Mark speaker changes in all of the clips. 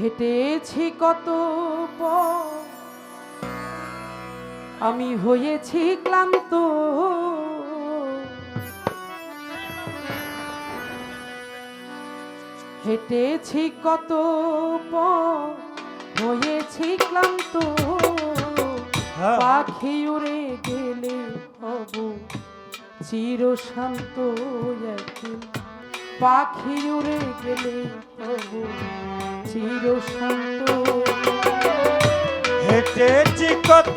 Speaker 1: হেঁটেছি কত আমি হয়েছি ক্লান্ত। হেঁটেছি কত হয়েছি ক্লান্ত।
Speaker 2: হ্যাঁ।
Speaker 1: পাখি উড়ে গেলে হব চিরশান্ত শান্ত পাখি উড়ে গেলে হব চির শান্ত
Speaker 2: হেঁটেছি কত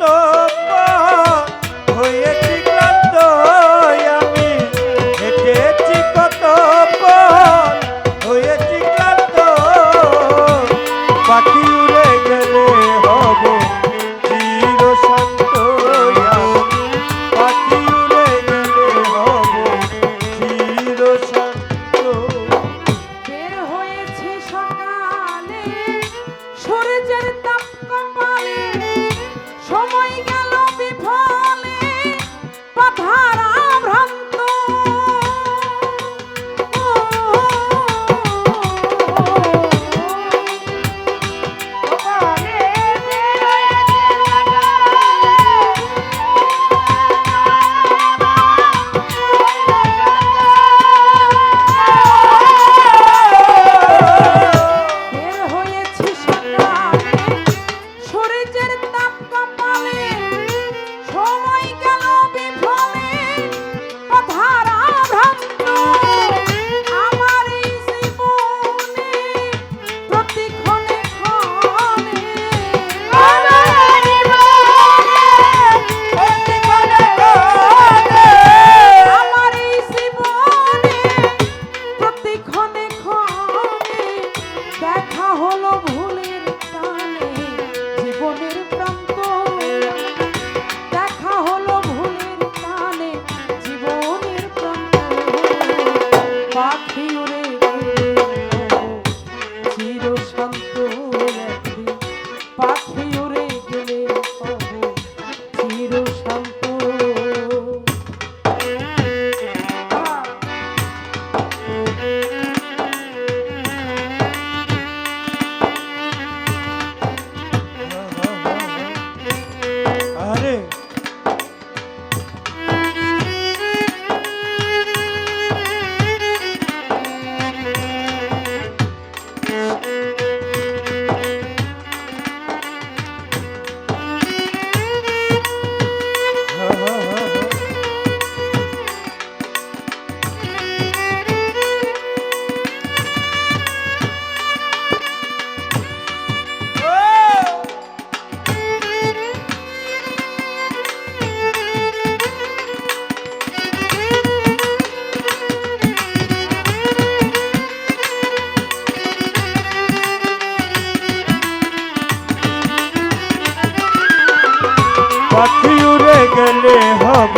Speaker 2: গেলে হব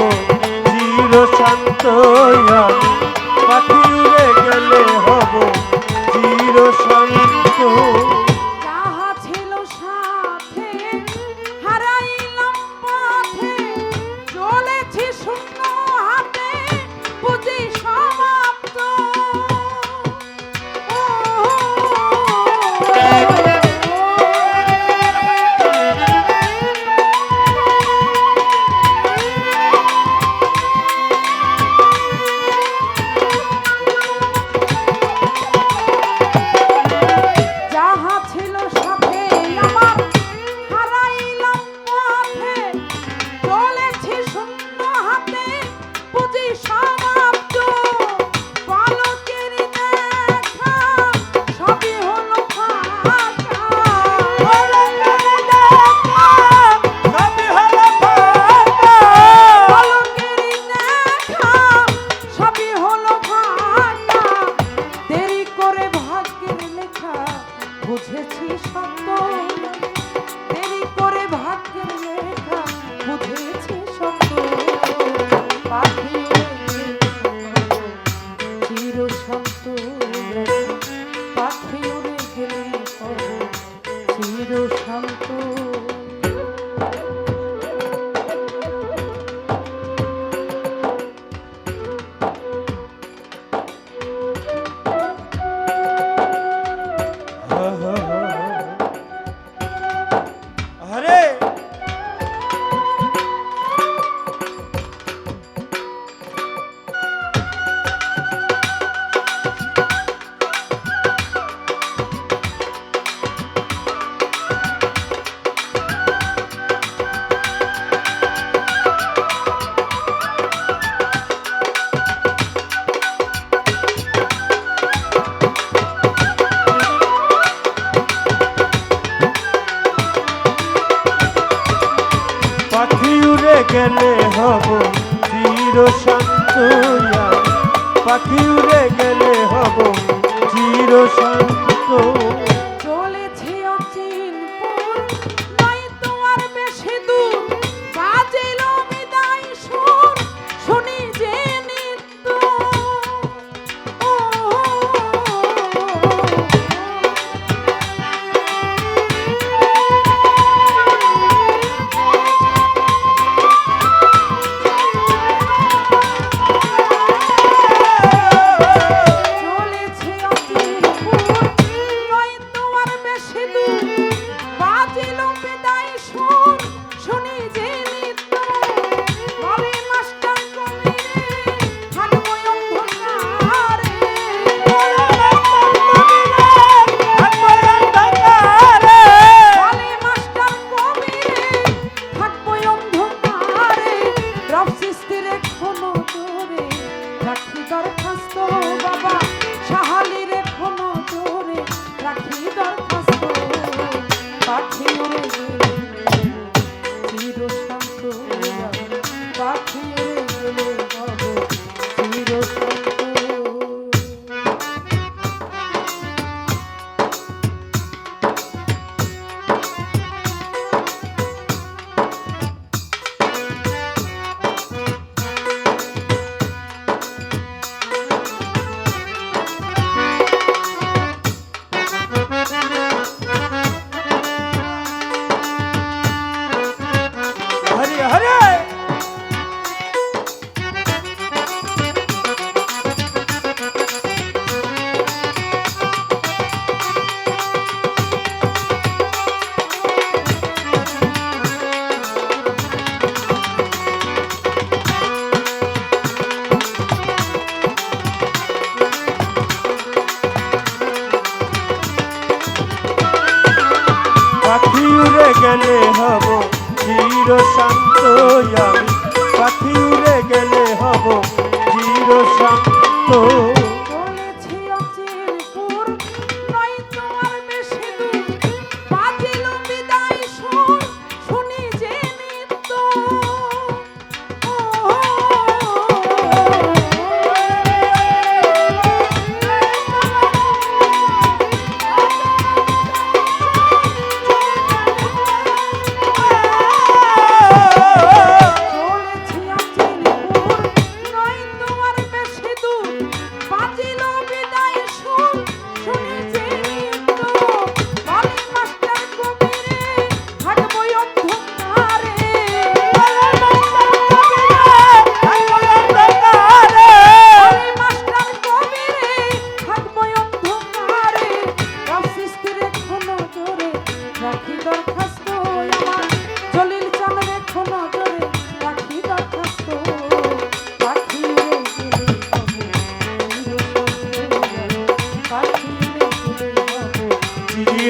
Speaker 2: চির শান্ত আমি। পাখি উড়ে গেলে হব চির শান্ত
Speaker 1: গেলে হব চির সন্তুয়া পাখি উড়ে গেলে হব চির শান্ত চলেছে অচিন গেলে
Speaker 2: হব চির শান্ত আমি। পাখি উড়ে গেলে হব চির শান্ত।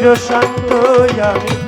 Speaker 2: চিরশান্ত আমি।